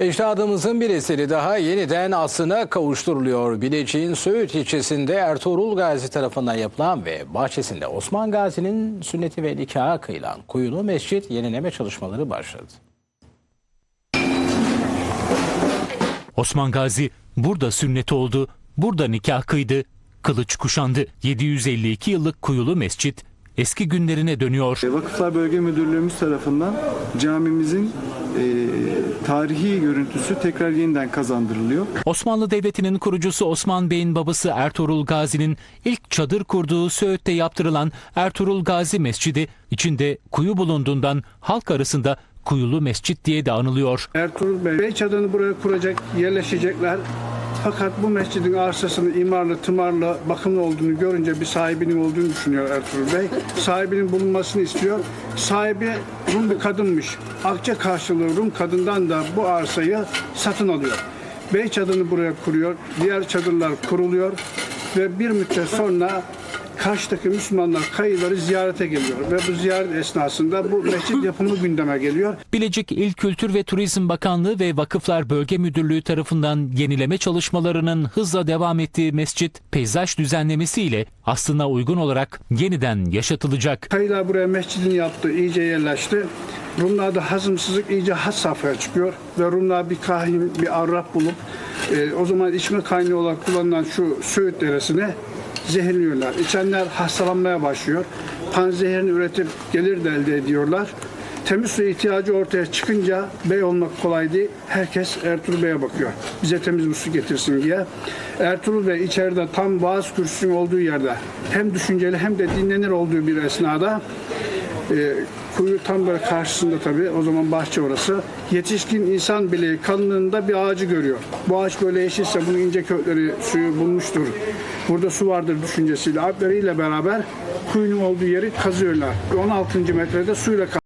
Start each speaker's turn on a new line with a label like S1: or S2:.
S1: Ecdadımızın bir eseri daha yeniden aslına kavuşturuluyor. Bilecik'in Söğüt ilçesinde Ertuğrul Gazi tarafından yapılan ve bahçesinde Osman Gazi'nin sünneti ve nikahı kıyılan Kuyulu Mescit yenileme çalışmaları başladı.
S2: Osman Gazi burada sünnet oldu, burada nikah kıydı, kılıç kuşandı. 752 yıllık kuyulu mescit eski günlerine dönüyor.
S3: Vakıflar Bölge Müdürlüğümüz tarafından camimizin e, tarihi görüntüsü tekrar yeniden kazandırılıyor.
S2: Osmanlı Devleti'nin kurucusu Osman Bey'in babası Ertuğrul Gazi'nin ilk çadır kurduğu Söğüt'te yaptırılan Ertuğrul Gazi Mescidi içinde kuyu bulunduğundan halk arasında Kuyulu Mescit diye de anılıyor.
S4: Ertuğrul Bey, Bey çadırını buraya kuracak, yerleşecekler. Fakat bu mescidin arsasının imarlı, tımarlı, bakımlı olduğunu görünce bir sahibinin olduğunu düşünüyor Ertuğrul Bey. Sahibinin bulunmasını istiyor. Sahibi Rum bir kadınmış. Akçe karşılığı Rum kadından da bu arsayı satın alıyor. Bey çadırını buraya kuruyor. Diğer çadırlar kuruluyor. Ve bir müddet sonra Kaş'taki Müslümanlar kayıları ziyarete geliyor. Ve bu ziyaret esnasında bu mescit yapımı gündeme geliyor.
S2: Bilecik İl Kültür ve Turizm Bakanlığı ve Vakıflar Bölge Müdürlüğü tarafından yenileme çalışmalarının hızla devam ettiği mescit peyzaj düzenlemesiyle aslına uygun olarak yeniden yaşatılacak.
S4: Kayılar buraya mescidini yaptı, iyice yerleşti. Rumlarda hazımsızlık iyice had safhaya çıkıyor ve Rumlar bir kahin, bir arraf bulup e, o zaman içme kaynağı olarak kullanılan şu Söğüt deresine zehirliyorlar. İçenler hastalanmaya başlıyor. Panzehirini üretip gelir de elde ediyorlar. Temiz su ihtiyacı ortaya çıkınca bey olmak kolay değil. Herkes Ertuğrul Bey'e bakıyor. Bize temiz bir su getirsin diye. Ertuğrul Bey içeride tam vaaz kürsüsünün olduğu yerde hem düşünceli hem de dinlenir olduğu bir esnada e, kuyu tam böyle karşısında tabii o zaman bahçe orası. Yetişkin insan bileği kalınlığında bir ağacı görüyor. Bu ağaç böyle yeşilse bunun ince kökleri suyu bulmuştur. Burada su vardır düşüncesiyle alpleriyle beraber kuyunun olduğu yeri kazıyorlar. 16. metrede suyla